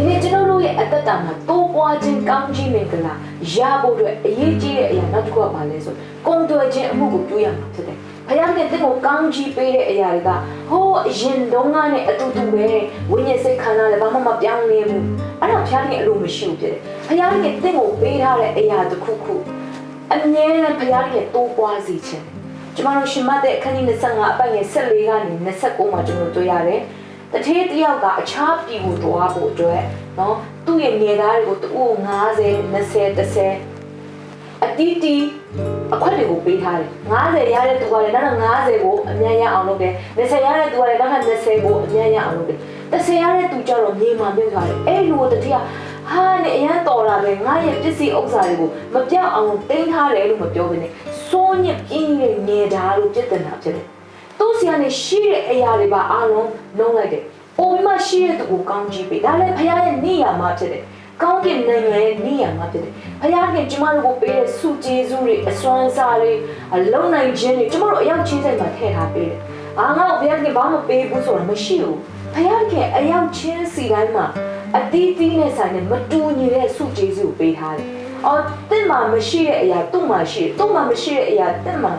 ဒီနေ့ကျွန်တော်တို့ရဲ့အသက်တာမှာတိုးပွားခြင်းကောင်းခြင်းမင်္ဂလာရဖို့အတွက်အရေးကြီးတဲ့အရာနောက်တစ်ခုကဘာလဲဆိုကုံတွယ်ခြင်းအမှုကိုပြုရမှာဖြစ်တယ်။ဘုရားကတင့်ကိုကောင်းကြီးပေးတဲ့အရာတွေကဟိုးအရင်တုန်းကနဲ့အတူတူပဲဝိညာဉ်စိတ်ခန္ဓာလည်းဘာမှမပြောင်းလဲဘူး။အဲ့ဒါဘုရားကအလိုမရှိဘူးဖြစ်တယ်။ဘုရားကတင့်ကိုပေးထားတဲ့အရာတစ်ခုခုအမြဲတမ်းဘုရားကတိုးပွားစေခြင်းကျမတို့ရှင်မတဲ့အခန်းကြီး25အပိုင်ငယ်14ကနေ29မှာကျွန်တော်တွေ့ရတယ်။ တထေးတယောက်ကအခြားပြည်ကိုသွားဖို့အတွက်နော်သူ့ရဲ့ငယ်သားတွေကိုတူ90 20 30အတီးတီးအခွက်တွေကိုပေးထားတယ်90ရတဲ့သူကလည်းနောက်တော့90ကိုအမြန်ရအောင်လုပ်တယ်20ရတဲ့သူကလည်းနောက်ထပ်20ကိုအမြန်ရအောင်လုပ်တယ်30ရတဲ့သူကျတော့မြေမှာမြုပ်သွားတယ်အဲ့လိုတတိယဟာနဲ့အရန်တော်တာပဲငါရဲ့ပစ္စည်းဥစ္စာတွေကိုမပြောက်အောင်တင်းထားတယ်လို့မပြောဘဲနဲ့စိုးညစ်ပြင်းရဲ့ငယ်သားလို့ပြစ်တင်တာဖြစ်တယ် သူ့ဆီကနေရှိတဲ့အရာတွေပါအားလုံးလုံးလိုက်တယ်ပုံပြီးမှရှိတဲ့သူကိုကောင်းကြည့်ပေးဒါလည်းဖခင်ရဲ့နေရာမှာဖြစ်တယ်ကောင်းကင်နိုင်ငံရဲ့နေရာမှာဖြစ်တယ်ဖခင်ကကျမတို့ကိုပေးတဲ့စုကျေးဇူးတွေအစွမ်းစားတွေအလုံးနိုင်ခြင်းတွေကျမတို့အရောက်ချင်းစိတ်မှာထည့်ထားပေးတယ်အားငါ့ကိုဘုရားကဘာမှမပေးဘူးဆိုတာမရှိဘူးဖခင်ကအရောက်ချင်းစီတိုင်းမှာအတီးတီးနဲ့ဆိုင်တဲ့မတူညီတဲ့စုကျေးဇူးကိုပေးထားတယ်အော်တင့်မှာမရှိတဲ့အရာသူ့မှာရှိတယ်သူ့မှာမရှိတဲ့အရာတင့်မှာ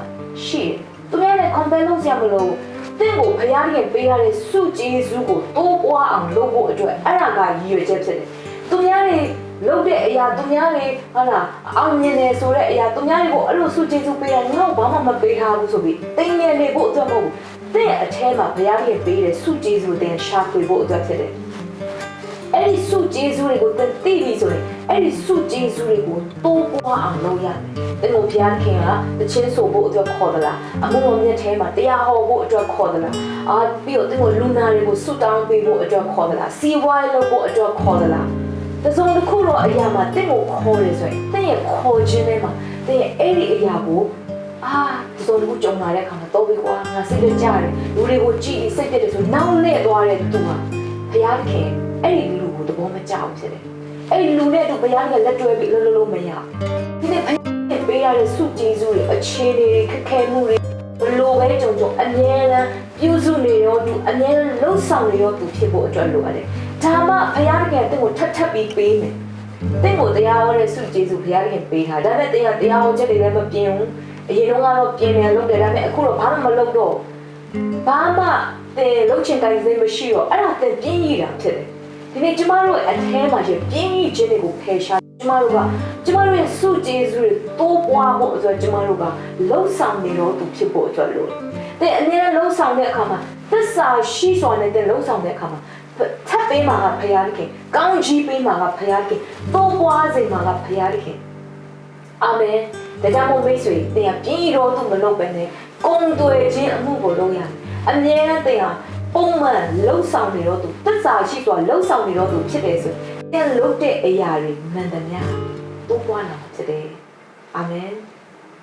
ရှိတယ် သူများနဲ့ compare လုပ်ရမလို့တင့်ကိုဖခင်ကပေးရတဲ့စုကျေးဇူးကိုတိုးပွားအောင်လုပ်ဖို့အတွက်အဲ့ဒါကရည်ရွယ်ချက်ဖြစ်တယ်သူများတွေလုပ်တဲ့အရာသူများတွေဟာလားအောင်မြင်တယ်ဆိုတဲ့အရာသူများတွေကိုအဲ့လိုစုကျေးဇူးပေးတာငါ့ကိုဘာမှမပေးထားဘူးဆိုပြီးတင်းငယ်နေဖို့အတွက်မဟုတ်ဘူးတဲ့အဲထဲမှာဘုရားကြီးပေးတဲ့စုကျေးဇူးတင်ရှာဖွေဖို့အတွက်ဖြစ်တယ် အဲ့ဒီစုကျေးဇူးတွေကိုသင်သိပြီဆိုရင်အဲ့ဒီစုကျေးဇူးတွေကိုတိုးပွားအောင်လုပ်ရမယ်။တင်ကိုဘုရားခင်ကတခြင်းဆိုဖို့အတွက်ခေါ်သလား။အမှုတော်မြတ်ထဲမှာတရားဟောဖို့အတွက်ခေါ်သလား။အာပြီးတော့တင်ကိုလူနာတွေကိုဆုတောင်းပေးဖို့အတွက်ခေါ်သလား။စီးပွားရေးလုပ်ဖို့အတွက်ခေါ်သလား။တစုံတစ်ခုတော့အရာမှာတင့်ကိုခေါ်ရဆိုရင်တင့်ရဲ့ခေါ်ခြင်းထဲမှာတင့်ရဲ့အဲ့ဒီအရာကိုအာတစုံတစ်ခုကြုံလာတဲ့အခါမှာတော့ပြီကွာငါစိတ်ကြကြတယ်လူတွေကိုကြည့်စိတ်ပြတ်တယ်ဆိုနောက်လှည့်သွားတဲ့သူက ဘုရားခင်အဲ့ဒီလူကိုသဘောမကျဘူးဖြစ်တယ်အဲ့ဒီလူနဲ့သူဘုရားကလက်တွဲပြီးလုံးလုံးလုံးမရဒီနေ့ဘုရားပေးရတဲ့စုကျေးဇူးတွေအခြေအနေတွေခက်ခဲမှုတွေဘလို့ပဲကြုံကြုံအမြဲတမ်းပြုစုနေရောသူအမြဲတမ်းလှုပ်ဆောင်နေရောသူဖြစ်ဖို့အတွက်လိုအပ်တယ်ဒါမှဘုရားကတင့်ကိုထပ်ထပ်ပြီးပေးမယ်တင့်ကိုတရားဟောတဲ့စုကျေးဇူးဘုရားခင်ပေးတာဒါပေမဲ့တရားတရားဟောချက်တွေလည်းမပြင်းဘူးအရင်တော့ကတော့ပြင်းတယ်လုပ်တယ်ဒါပေမဲ့အခုတော့ဘာမှမလုပ်တော့ဘာမှ တင်လုပ်ချင်တိုင်းစိမရှိတော့အဲ့ဒါတင်ပြင်းရတာဖြစ်တယ်ဒီနေ့ကျမတို့အထဲမှာရှိပြင်းရခြင်းတွေကိုဖယ်ရှားကျမတို့ကကျမတို့ရဲ့စုကျေးဇူးတွေတိုးပွားဖို့အတွက်ကျမတို့ကလှုပ်ဆောင်နေတော့သူဖြစ်ဖို့အတွက်လို့တဲ့အနေနဲ့လှုပ်ဆောင်တဲ့အခါမှာသစ္စာရှိစွာနဲ့တဲ့လှုပ်ဆောင်တဲ့အခါမှာထပ်ပေးမှာကဘုရားသခင်ကောင်းကြီးပေးမှာကဘုရားသခင်တိုးပွားစေမှာကဘုရားသခင်အာမင်ဒါကြောင့်မို့မိတ်ဆွေတင်ပြင်းရောသူမလုပ်ပဲနဲ့ကုံတွေခြင်းအမှုကိုလုပ်ရမယ် အမြဲတမ်းပုံမှန်လှုပ်ဆောင်နေတော့သူသစ္စာရှိစွာလှုပ်ဆောင်နေတော့သူဖြစ်တယ်ဆိုရင်လုပ်တဲ့အရာတွေမှန်သမျှတိုးပွားလာဖြစ်တယ်အာမင်